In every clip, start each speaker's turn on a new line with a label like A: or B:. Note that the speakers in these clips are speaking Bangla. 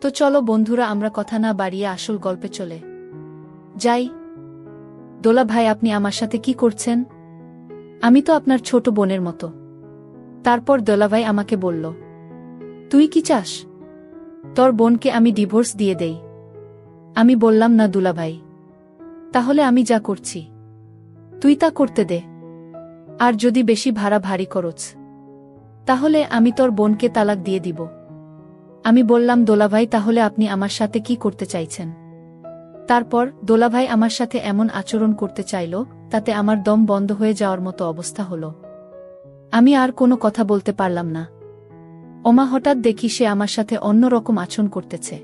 A: তো চলো বন্ধুরা, আমরা কথা না বাড়িয়ে আসল গল্পে চলে। যাই। দোলা ভাই, আপনি আমার সাথে কি করছেন? আমি তো আপনার ছোট বোনের মতো। তারপর দোলাভাই আমাকে বলল, তুই কি চাস? তোর বোনকে আমি ডিভোর্স দিয়ে দেই। আমি বললাম, না দুলাভাই তাহলে আমি যা করছি, তুই তা করতে দে। আর যদি বেশি ভাড়া ভারী করছ, তাহলে আমি তোর বোনকে তালাক দিয়ে দিব। আমি বললাম, দোলাভাই, তাহলে আপনি আমার সাথে কি করতে চাইছেন? তারপর, দোলাভাই আমার সাথে এমন আচরণ করতে চাইল, তাতে আমার দম বন্ধ হয়ে যাওয়ার মতো অবস্থা হল। আমি আর কোনো কথা বলতে পারলাম না। ওমা হঠাৎ দেখি সে আমার সাথে অন্য রকম আচরণ করতেছে।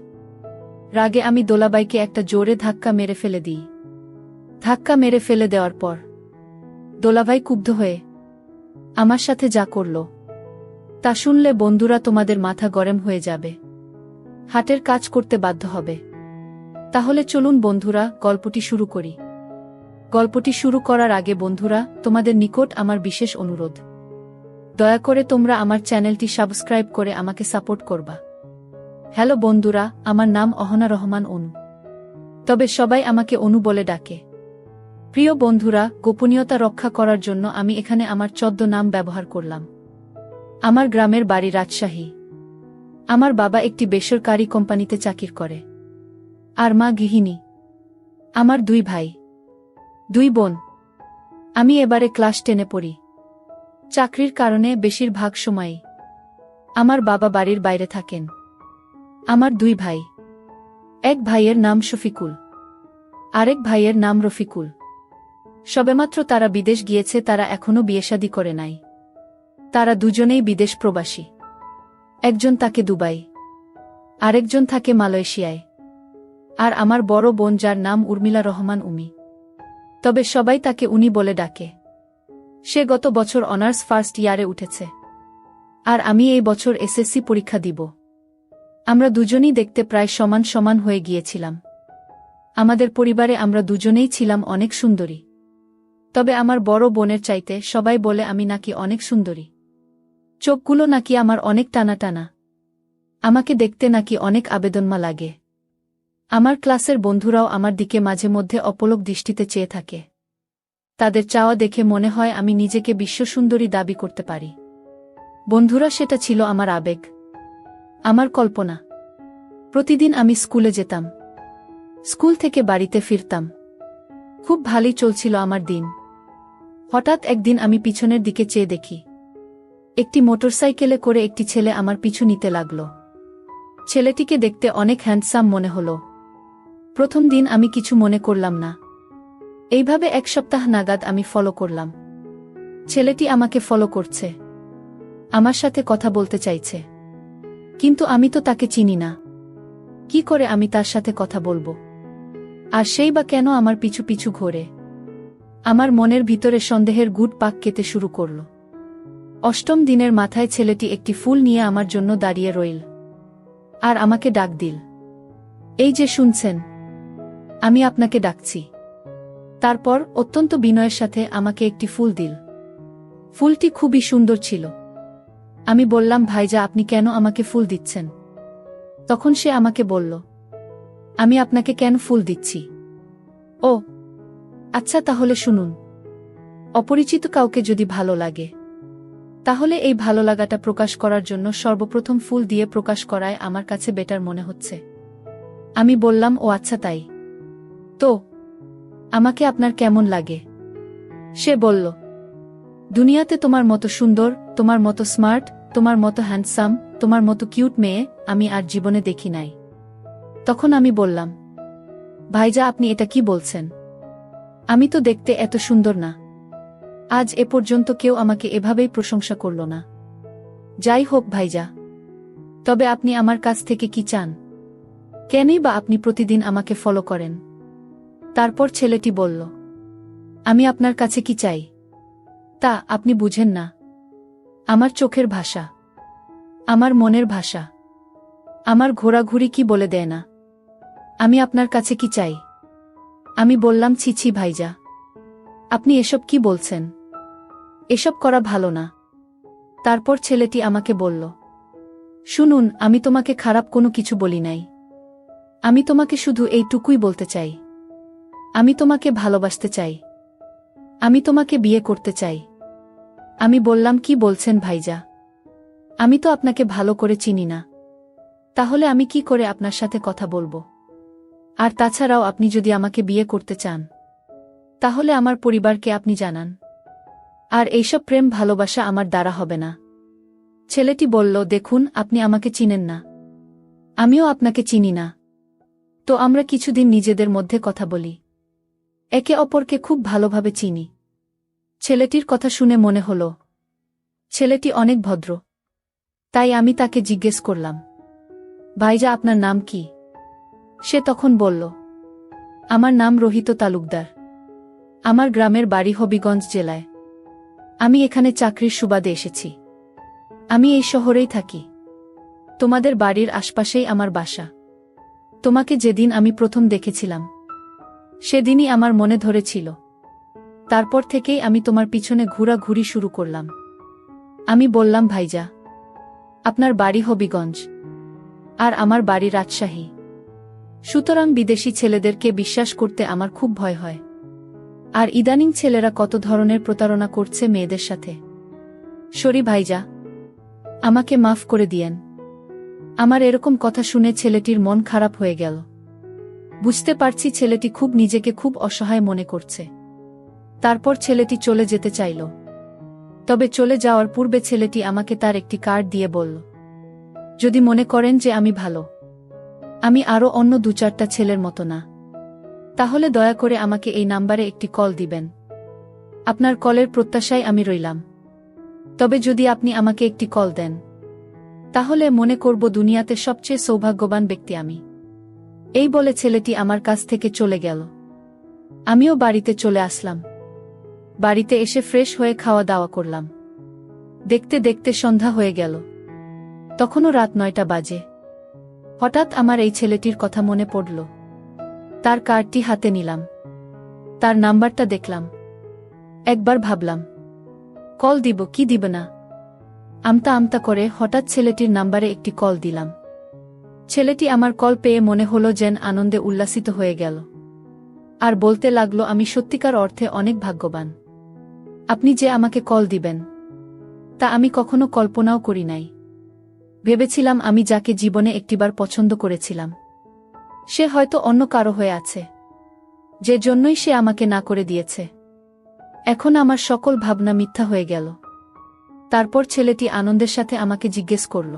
A: রাগে আমি দোলাবাইকে একটা জোরে ধাক্কা মেরে ফেলে দিই। ধাক্কা মেরে ফেলে দেওয়ার পর, দোলাভাই কুব্ধ হয়ে, আমার সাথে যা করল তা শুনলে বন্ধুরা তোমাদের মাথা গরম হয়ে যাবে। হাটের কাজ করতে বাধ্য হবে। তাহলে চলুন বন্ধুরা, গল্পটি শুরু করি। গল্পটি শুরু করার আগে বন্ধুরা, তোমাদের নিকট আমার বিশেষ অনুরোধ। দয়া করে তোমরা আমার চ্যানেলটি সাবস্ক্রাইব করে আমাকে সাপোর্ট করবা। হ্যালো বন্ধুরা, আমার নাম অহনা রহমান অনু। তবে সবাই আমাকে অনু বলে ডাকে। প্রিয় বন্ধুরা, গোপনীয়তা রক্ষা করার জন্য আমি এখানে আমার চদ্দ নাম ব্যবহার করলাম। আমার গ্রামের বাড়ি রাজশাহী। আমার বাবা একটি বেসরকারি কোম্পানিতে চাকির করে। আর মা গৃহিণী। আমার দুই ভাই। দুই বোন। আমি এবারে ক্লাস টেনে পড়ি। চাকরির কারণে বেশিরভাগ সময়ই আমার বাবা বাড়ির বাইরে থাকেন। আমার দুই ভাই। এক ভাইয়ের নাম শফিকুল। আরেক ভাইয়ের নাম রফিকুল। সবেমাত্র তারা বিদেশ গিয়েছে তারা এখনও বিয়েশাদি করে নাই। তারা দুজনেই বিদেশ প্রবাসী। একজন তাকে দুবাই, আরেকজন থাকে মালয়েশিয়ায়। আর আমার বড় বোন যার নাম উর্মিলা রহমান উমি। তবে সবাই তাকে উনি বলে ডাকে। সে গত বছর অনার্স ফার্স্ট ইয়ারে উঠেছে। আর আমি এই বছর এসএসসি পরীক্ষা দিব। আমরা দুজনেই দেখতে প্রায় সমান সমান হয়ে গিয়েছিলাম। আমাদের পরিবারে আমরা দুজনেই ছিলাম অনেক সুন্দরী। তবে আমার বড় বোনের চাইতে সবাই বলে আমি নাকি অনেক সুন্দরী। চোখগুলো নাকি আমার অনেক টানা টানা আমাকে দেখতে নাকি অনেক আবেদনমা লাগে। আমার ক্লাসের বন্ধুরাও আমার দিকে মাঝে মধ্যে অপলক দৃষ্টিতে চেয়ে থাকে। তাদের চাওয়া দেখে মনে হয় আমি নিজেকে বিশ্বসুন্দরী দাবি করতে পারি। বন্ধুরা, সেটা ছিল আমার আবেগ। আমার কল্পনা। প্রতিদিন আমি স্কুলে যেতাম। স্কুল থেকে বাড়িতে ফিরতাম। খুব ভালোই চলছিল আমার দিন। হঠাৎ একদিন আমি পিছনের দিকে চেয়ে দেখি। একটি মোটরসাইকেলে করে একটি ছেলে আমার পিছু নিতে লাগল। ছেলেটিকে দেখতে অনেক হ্যান্ডসাম মনে হল। প্রথম দিন আমি কিছু মনে করলাম না। এইভাবে এক সপ্তাহ নাগাদ আমি ফলো করলাম। ছেলেটি আমাকে ফলো করছে। আমার সাথে কথা বলতে চাইছে। কিন্তু আমি তো তাকে চিনি না। কি করে আমি তার সাথে কথা বলব? আর সেই বা কেন আমার পিছু পিছু ঘোরে? আমার মনের ভিতরে সন্দেহের গুট পাক কেতে শুরু করল। অষ্টম দিনের মাথায় ছেলেটি একটি ফুল নিয়ে আমার জন্য দাঁড়িয়ে রইল। আর আমাকে ডাক দিল। এই যে শুনছেন, আমি আপনাকে ডাকছি। তারপর অত্যন্ত বিনয়ের সাথে আমাকে একটি ফুল দিল। ফুলটি খুবই সুন্দর ছিল। আমি বললাম ভাইজা আপনি কেন আমাকে ফুল দিচ্ছেন? তখন সে আমাকে বলল, আমি আপনাকে কেন ফুল দিচ্ছি? ও আচ্ছা তাহলে শুনুন। অপরিচিত কাউকে যদি ভালো লাগে তাহলে এই ভালো লাগাটা প্রকাশ করার জন্য সর্বপ্রথম ফুল দিয়ে প্রকাশ করায় আমার কাছে বেটার মনে হচ্ছে। আমি বললাম, ও আচ্ছা তাই। তো, আমাকে আপনার কেমন লাগে? সে বলল, দুনিয়াতে তোমার মতো সুন্দর, তোমার মতো স্মার্ট, তোমার মতো হ্যান্ডসাম, তোমার মতো কিউট মেয়ে আমি আর জীবনে দেখি নাই। তখন আমি বললাম ভাইজা আপনি এটা কি বলছেন? আমি তো দেখতে এত সুন্দর না। আজ এ পর্যন্ত কেউ আমাকে এভাবেই প্রশংসা করল না। যাই হোক ভাইজা। তবে আপনি আমার কাছ থেকে কি চান? কেনই বা আপনি প্রতিদিন আমাকে ফলো করেন? তারপর ছেলেটি বলল, আমি আপনার কাছে কি চাই? তা আপনি বুঝেন না। আমার চোখের ভাষা। আমার মনের ভাষা। আমার ঘোরাঘুরি কি বলে দেয় না। আমি আপনার কাছে কি চাই? আমি বললাম, ছি ছি ভাইজা। আপনি এসব কি বলছেন? এসব করা ভালো না। তারপর ছেলেটি আমাকে বলল, শুনুন, আমি তোমাকে খারাপ কোনো কিছু বলি নাই। আমি তোমাকে শুধু এইটুকুই বলতে চাই। আমি তোমাকে ভালোবাসতে চাই। আমি তোমাকে বিয়ে করতে চাই। আমি বললাম, কি বলছেন ভাইজা? আমি তো আপনাকে ভালো করে চিনি না। তাহলে আমি কি করে আপনার সাথে কথা বলব? আর তাছাড়াও আপনি যদি আমাকে বিয়ে করতে চান তাহলে আমার পরিবারকে আপনি জানান। আর এইসব প্রেম ভালোবাসা আমার দ্বারা হবে না। ছেলেটি বলল, দেখুন, আপনি আমাকে চিনেন না। আমিও আপনাকে চিনি না। তো আমরা কিছুদিন নিজেদের মধ্যে কথা বলি। একে অপরকে খুব ভালোভাবে চিনি। ছেলেটির কথা শুনে মনে হল, ছেলেটি অনেক ভদ্র। তাই আমি তাকে জিজ্ঞেস করলাম, ভাইজা, আপনার নাম কি? সে তখন বলল, আমার নাম রোহিত তালুকদার। আমার গ্রামের বাড়ি হবিগঞ্জ জেলায়। আমি এখানে চাকরির সুবাদে এসেছি। আমি এই শহরেই থাকি। তোমাদের বাড়ির আশপাশেই আমার বাসা। তোমাকে যেদিন আমি প্রথম দেখেছিলাম, সেদিনই আমার মনে ধরেছিল। তারপর থেকেই আমি তোমার পিছনে ঘুরাঘুরি শুরু করলাম। আমি বললাম, ভাইজা, আপনার বাড়ি হবিগঞ্জ, আর আমার বাড়ি রাজশাহী। সুতরাং বিদেশি ছেলেদেরকে বিশ্বাস করতে আমার খুব ভয় হয়। আর ইদানিং ছেলেরা কত ধরনের প্রতারণা করছে মেয়েদের সাথে। সরি ভাইজা, আমাকে মাফ করে দিয়েন। আমার এরকম কথা শুনে ছেলেটির মন খারাপ হয়ে গেল। বুঝতে পারছি ছেলেটি খুব নিজেকে খুব অসহায় মনে করছে। তারপর ছেলেটি চলে যেতে চাইল। তবে চলে যাওয়ার পূর্বে ছেলেটি আমাকে তার একটি কার্ড দিয়ে বলল, যদি মনে করেন যে আমি ভালো। আমি আরও অন্য দু চারটা ছেলের মতো না। তাহলে দয়া করে আমাকে এই নাম্বারে একটি কল দিবেন। আপনার কলের প্রত্যাশায় আমি রইলাম। তবে যদি আপনি আমাকে একটি কল দেন, তাহলে মনে করব দুনিয়াতে সবচেয়ে সৌভাগ্যবান ব্যক্তি আমি। এই বলে ছেলেটি আমার কাছ থেকে চলে গেল। আমিও বাড়িতে চলে আসলাম। বাড়িতে এসে ফ্রেশ হয়ে খাওয়া দাওয়া করলাম। দেখতে দেখতে সন্ধ্যা হয়ে গেল। তখনও রাত নয়টা বাজে। হঠাৎ আমার এই ছেলেটির কথা মনে পড়ল। তার কার্ডটি হাতে নিলাম। তার নাম্বারটা দেখলাম। একবার ভাবলাম, কল দিব, কি দিব না? আমতা আমতা করে হঠাৎ ছেলেটির নাম্বারে একটি কল দিলাম। ছেলেটি আমার কল পেয়ে মনে হলো যেন আনন্দে উল্লাসিত হয়ে গেল। আর বলতে লাগল, আমি সত্যিকার অর্থে অনেক ভাগ্যবান। আপনি যে আমাকে কল দিবেন, তা আমি কখনো কল্পনাও করি নাই। ভেবেছিলাম আমি যাকে জীবনে একটিবার পছন্দ করেছিলাম। সে হয়তো অন্য কারও হয়ে আছে। যে জন্যই সে আমাকে না করে দিয়েছে। এখন আমার সকল ভাবনা মিথ্যা হয়ে গেল। তারপর ছেলেটি আনন্দের সাথে আমাকে জিজ্ঞেস করল,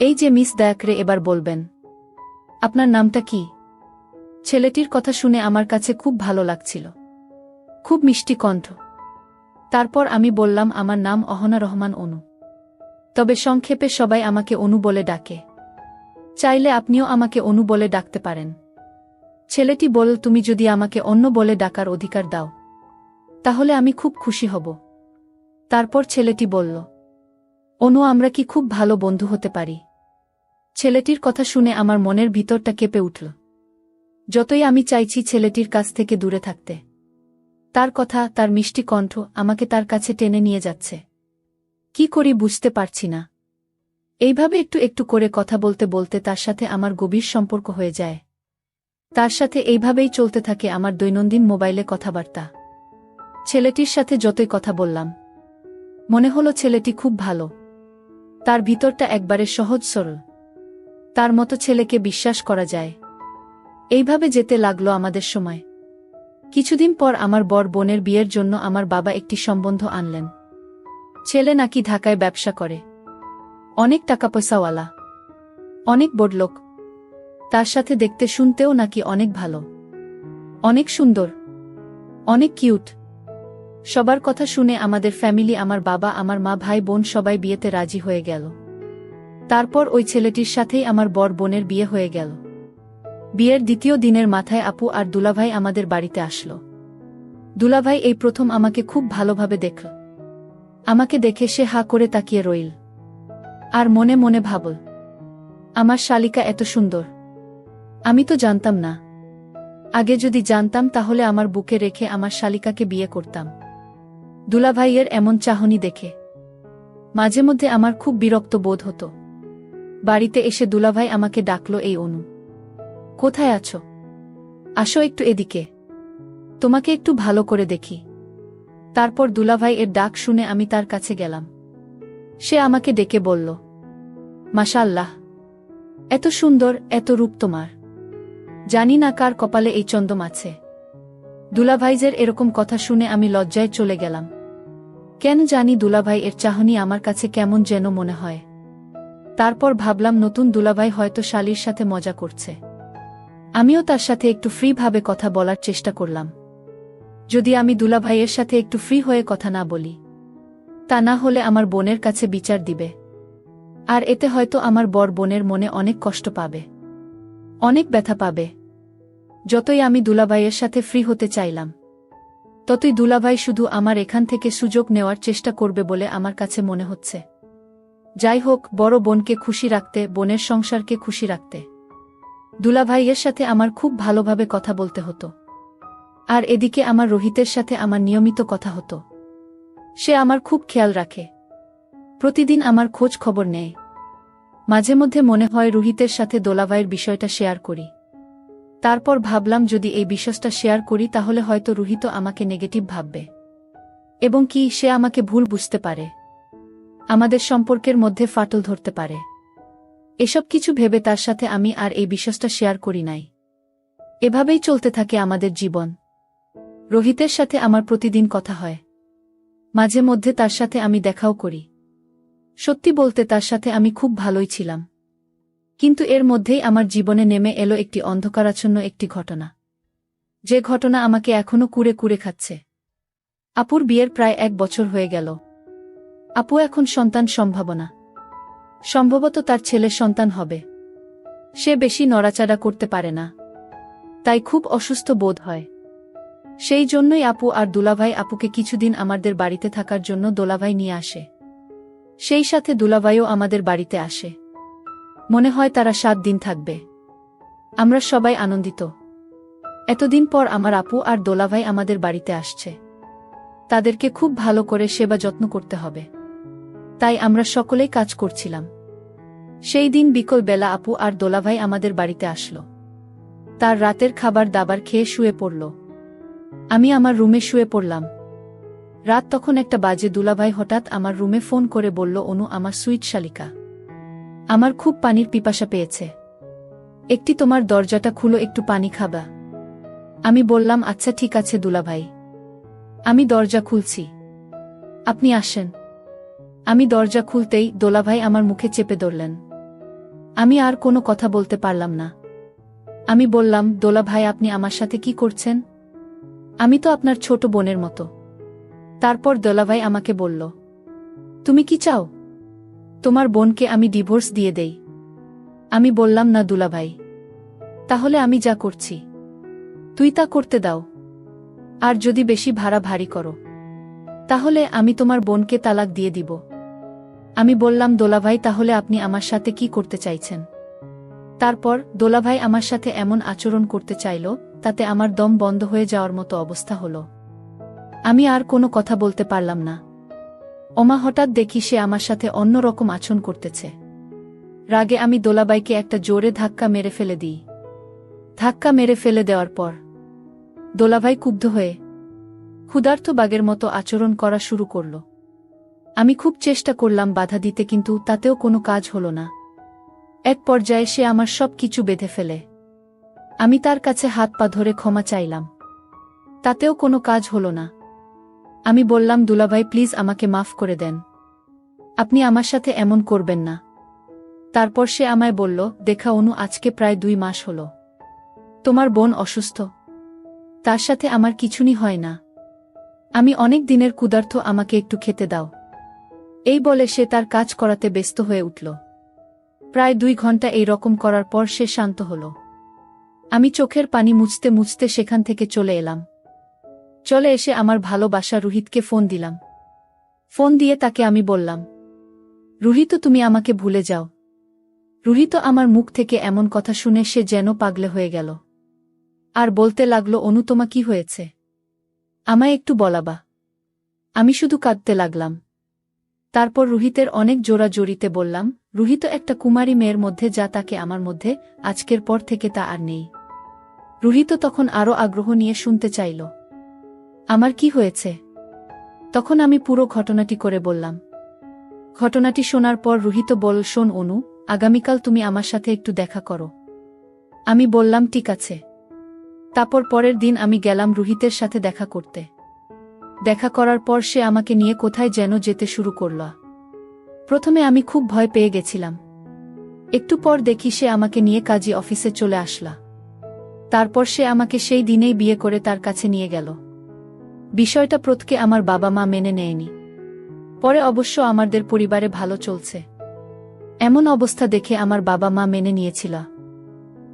A: এই যে মিস দয়াকরে এবার বলবেন, আপনার নামটা কি? ছেলেটির কথা শুনে আমার কাছে খুব ভালো লাগছিল। খুব মিষ্টি কণ্ঠ। তারপর আমি বললাম, আমার নাম অহনা রহমান অনু। তবে সংক্ষেপে সবাই আমাকে অনু বলে ডাকে। চাইলে আপনিও আমাকে অনু বলে ডাকতে পারেন। ছেলেটি বল তুমি যদি আমাকে অন্য বলে ডাকার অধিকার দাও, তাহলে আমি খুব খুশি হব। তারপর ছেলেটি বলল, অনু, আমরা কি খুব ভালো বন্ধু হতে পারি? ছেলেটির কথা শুনে আমার মনের ভিতরটা কেঁপে উঠল। যতই আমি চাইছি ছেলেটির কাছ থেকে দূরে থাকতে, তার কথা, তার মিষ্টি কণ্ঠ আমাকে তার কাছে টেনে নিয়ে যাচ্ছে। কি করি বুঝতে পারছি না। এইভাবে একটু একটু করে কথা বলতে বলতে তার সাথে আমার গভীর সম্পর্ক হয়ে যায়। তার সাথে এইভাবেই চলতে থাকে আমার দৈনন্দিন মোবাইলে কথাবার্তা। ছেলেটির সাথে যতই কথা বললাম, মনে হলো ছেলেটি খুব ভালো। তার ভিতরটা একবারে সহজ সরল। তার মতো ছেলেকে বিশ্বাস করা যায়। এইভাবে যেতে লাগল আমাদের সময়। কিছুদিন পর আমার বর বোনের বিয়ের জন্য আমার বাবা একটি সম্বন্ধ আনলেন। ছেলে নাকি ঢাকায় ব্যবসা করে। অনেক টাকা পয়সাওয়ালা অনেক বড়লোক। তার সাথে দেখতে শুনতেও নাকি অনেক ভালো। অনেক সুন্দর। অনেক কিউট। সবার কথা শুনে আমাদের ফ্যামিলি, আমার বাবা, আমার মা, ভাই, বোন সবাই বিয়েতে রাজি হয়ে গেল। তারপর ওই ছেলেটির সাথেই আমার বর বোনের বিয়ে হয়ে গেল। বিয়ের দ্বিতীয় দিনের মাথায় আপু আর দুলাভাই আমাদের বাড়িতে আসলো। দুলাভাই এই প্রথম আমাকে খুব ভালোভাবে দেখল। আমাকে দেখে সে হা করে তাকিয়ে রইল। আর মনে মনে ভাবল, আমার শালিকা এত সুন্দর। আমি তো জানতাম না। আগে যদি জানতাম তাহলে আমার বুকে রেখে আমার শালিকাকে বিয়ে করতাম। দুলাভাইয়ের এমন চাহনি দেখে। মাঝে মধ্যে আমার খুব বিরক্ত বোধ হতো। বাড়িতে এসে দুলাভাই আমাকে ডাকল, এই অনু, কোথায় আছো? আসো একটু এদিকে। তোমাকে একটু ভালো করে দেখি। তারপর দুলাভাই এর ডাক শুনে আমি তার কাছে গেলাম। সে আমাকে ডেকে বলল মাশাল্লাহ এত সুন্দর, এত রূপ তোমার। জানি না কার কপালে এই চন্দম আছে। দুলাভাইজের এরকম কথা শুনে আমি লজ্জায় চলে গেলাম। কেন জানি দুলাভাই এর চাহনি আমার কাছে কেমন যেন মনে হয়। তারপর ভাবলাম নতুন দুলাভাই হয়তো শালির সাথে মজা করছে। আমিও তার সাথে একটু ফ্রিভাবে কথা বলার চেষ্টা করলাম। যদি আমি দুলাভাইয়ের সাথে একটু ফ্রি হয়ে কথা না বলি তা না হলে আমার বোনের কাছে বিচার দিবে। আর এতে হয়তো আমার বর বোনের মনে অনেক কষ্ট পাবে। অনেক ব্যথা পাবে। যতই আমি দুলাভাইয়ের সাথে ফ্রি হতে চাইলাম, ততই দুলাভাই শুধু আমার এখান থেকে সুযোগ নেওয়ার চেষ্টা করবে বলে আমার কাছে মনে হচ্ছে। যাই হোক, বড় বোনকে খুশি রাখতে, বোনের সংসারকে খুশি রাখতে, দুলাভাইয়ের সাথে আমার খুব ভালোভাবে কথা বলতে হতো। আর এদিকে আমার রোহিতের সাথে আমার নিয়মিত কথা হতো। সে আমার খুব খেয়াল রাখে। প্রতিদিন আমার খোঁজ খবর নেয়। মাঝে মধ্যে মনে হয় রোহিতের সাথে দোলাভাইয়ের বিষয়টা শেয়ার করি। তারপর ভাবলাম যদি এই বিশ্বাসটা শেয়ার করি তাহলে হয়তো রুহিত আমাকে নেগেটিভ ভাববে। এবং কি সে আমাকে ভুল বুঝতে পারে। আমাদের সম্পর্কের মধ্যে ফাটল ধরতে পারে। এসব কিছু ভেবে তার সাথে আমি আর এই বিশ্বাসটা শেয়ার করি নাই। এভাবেই চলতে থাকে আমাদের জীবন। রোহিতের সাথে আমার প্রতিদিন কথা হয়। মাঝে মধ্যে তার সাথে আমি দেখাও করি। সত্যি বলতে তার সাথে আমি খুব ভালোই ছিলাম। কিন্তু এর মধ্যেই আমার জীবনে নেমে এলো একটি অন্ধকারাচ্ছন্ন একটি ঘটনা। যে ঘটনা আমাকে এখনও কুড়ে কুড়ে খাচ্ছে। আপুর বিয়ের প্রায় এক বছর হয়ে গেল। আপু এখন সন্তান সম্ভাবনা। সম্ভবত তার ছেলে সন্তান হবে। সে বেশি নড়াচাড়া করতে পারে না। তাই খুব অসুস্থ বোধ হয়। সেই জন্যই আপু আর দুলাভাই আপুকে কিছুদিন আমাদের বাড়িতে থাকার জন্য দোলাভাই নিয়ে আসে। সেই সাথে দুলাভাইও আমাদের বাড়িতে আসে। মনে হয় তারা সাত দিন থাকবে। আমরা সবাই আনন্দিত। এতদিন পর আমার আপু আর দোলাভাই আমাদের বাড়িতে আসছে। তাদেরকে খুব ভালো করে সেবা যত্ন করতে হবে। তাই আমরা সকলেই কাজ করছিলাম। সেই দিন বিকল বেলা আপু আর দোলাভাই আমাদের বাড়িতে আসলো। তার রাতের খাবার দাবার খেয়ে শুয়ে পড়ল। আমি আমার রুমে শুয়ে পড়লাম। রাত তখন একটা বাজে দুলাভাই হঠাৎ আমার রুমে ফোন করে বলল, অনু, আমার সুইট শালিকা। আমার খুব পানির পিপাসা পেয়েছে। একটি তোমার দরজাটা খুলো, একটু পানি খাবা। আমি বললাম আচ্ছা ঠিক আছে দুলাভাই। আমি দরজা খুলছি। আপনি আসেন। আমি দরজা খুলতেই দোলাভাই আমার মুখে চেপে ধরলেন। আমি আর কোনো কথা বলতে পারলাম না। আমি বললাম দোলা ভাই আপনি আমার সাথে কি করছেন? আমি তো আপনার ছোট বোনের মতো। তারপর দোলাভাই আমাকে বলল, তুমি কি চাও? তোমার বোনকে আমি ডিভোর্স দিয়ে দেই। আমি বললাম, না দুলাভাই, তাহলে আমি যা করছি, তুই তা করতে দাও। আর যদি বেশি ভাড়া ভারী করো, তাহলে আমি তোমার বোনকে তালাক দিয়ে দিব। আমি বললাম, দোলাভাই, তাহলে আপনি আমার সাথে কি করতে চাইছেন? তারপর দোলাভাই আমার সাথে এমন আচরণ করতে চাইল তাতে আমার দম বন্ধ হয়ে যাওয়ার মতো অবস্থা হল। আমি আর কোনো কথা বলতে পারলাম না। ওমা হঠাৎ দেখি সে আমার সাথে অন্য রকম আচরণ করতেছে। রাগে আমি দোলাবাইকে একটা জোরে ধাক্কা মেরে ফেলে দিই। ধাক্কা মেরে ফেলে দেওয়ার পর দোলাভাই কুব্ধ হয়ে ক্ষুধার্থ বাগের মতো আচরণ করা শুরু করল। আমি খুব চেষ্টা করলাম বাধা দিতে কিন্তু তাতেও কোনো কাজ হল না। এক পর্যায়ে সে আমার সব কিছু বেঁধে ফেলে। আমি তার কাছে হাত পা ধরে ক্ষমা চাইলাম। তাতেও কোনো কাজ হল না। আমি বললাম, দুলাভাই, প্লিজ আমাকে মাফ করে দেন। আপনি আমার সাথে এমন করবেন না। তারপর সে আমায় বলল, দেখা অনু, আজকে প্রায় দুই মাস হল। তোমার বোন অসুস্থ। তার সাথে আমার কিছুনি হয় না। আমি অনেক দিনের কুদার্থ আমাকে একটু খেতে দাও এই বলে সে তার কাজ করাতে ব্যস্ত হয়ে উঠল। প্রায় দুই ঘণ্টা এই রকম করার পর সে শান্ত হল। আমি চোখের পানি মুছতে মুছতে সেখান থেকে চলে এলাম। চলে এসে আমার ভালোবাসা রুহিতকে ফোন দিলাম। ফোন দিয়ে তাকে আমি বললাম, রুহিত, তুমি আমাকে ভুলে যাও। রুহিত আমার মুখ থেকে এমন কথা শুনে সে যেন পাগলে হয়ে গেল। আর বলতে লাগল অনুতমা কি হয়েছে? আমায় একটু বলাবা। আমি শুধু কাঁদতে লাগলাম। তারপর রুহিতের অনেক জোড়া জড়িতে বললাম, রুহিত একটা কুমারী মেয়ের মধ্যে যা তাকে আমার মধ্যে, আজকের পর থেকে তা আর নেই। রুহিত তখন আরও আগ্রহ নিয়ে শুনতে চাইল। আমার কি হয়েছে? তখন আমি পুরো ঘটনাটি করে বললাম। ঘটনাটি শোনার পর রুহিত বল, শোন অনু, আগামীকাল তুমি আমার সাথে একটু দেখা করো। আমি বললাম, ঠিক আছে। তারপর পরের দিন আমি গেলাম রুহিতের সাথে দেখা করতে। দেখা করার পর সে আমাকে নিয়ে কোথায় যেন যেতে শুরু করল। প্রথমে আমি খুব ভয় পেয়ে গেছিলাম। একটু পর দেখি সে আমাকে নিয়ে কাজী অফিসে চলে আসলা। তারপর সে আমাকে সেই দিনেই বিয়ে করে তার কাছে নিয়ে গেল। বিষয়টা প্রতকে আমার বাবা মা মেনে নেয়নি। পরে অবশ্য আমাদের পরিবারে ভালো চলছে। এমন অবস্থা দেখে আমার বাবা মা মেনে নিয়েছিল।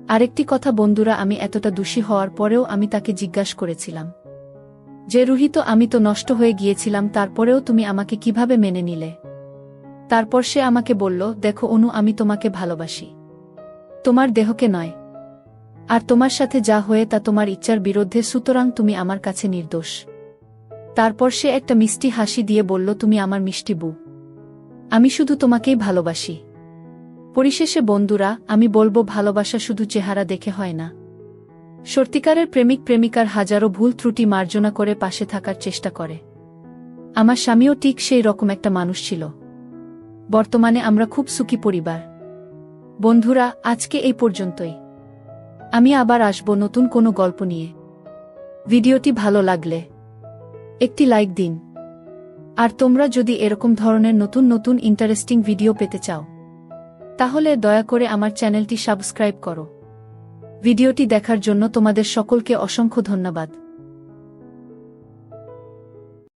A: আরেকটি কথা, বন্ধুরা, আমি এতটা দোষী হওয়ার পরেও আমি তাকে জিজ্ঞাসা করেছিলাম। যে রুহিত, আমি তো নষ্ট হয়ে গিয়েছিলাম, তারপরেও তুমি আমাকে কীভাবে মেনে নিলে? তারপর সে আমাকে বলল, দেখো অনু, আমি তোমাকে ভালোবাসি। তোমার দেহকে নয় আর তোমার সাথে যা হয়ে তা তোমার ইচ্ছার বিরুদ্ধে, সুতরাং তুমি আমার কাছে নির্দোষ। তারপর সে একটা মিষ্টি হাসি দিয়ে বলল, তুমি আমার মিষ্টি বু আমি শুধু তোমাকেই ভালোবাসি। পরিশেষে, বন্ধুরা, আমি বলব, ভালোবাসা শুধু চেহারা দেখে হয় না। সত্যিকারের প্রেমিক প্রেমিকার হাজারো ভুল ত্রুটি মার্জনা করে পাশে থাকার চেষ্টা করে। আমার স্বামীও ঠিক সেই রকম একটা মানুষ ছিল। বর্তমানে আমরা খুব সুখী পরিবার। বন্ধুরা, আজকে এই পর্যন্তই। আমি আবার আসব নতুন কোনো গল্প নিয়ে। ভিডিওটি ভালো লাগলে, একটি লাইক দিন। আর তোমরা যদি এরকম ধরনের নতুন নতুন ইন্টারেস্টিং ভিডিও পেতে চাও, তাহলে দয়া করে আমার চ্যানেলটি সাবস্ক্রাইব করো। ভিডিওটি দেখার জন্য তোমাদের সকলকে অসংখ্য ধন্যবাদ।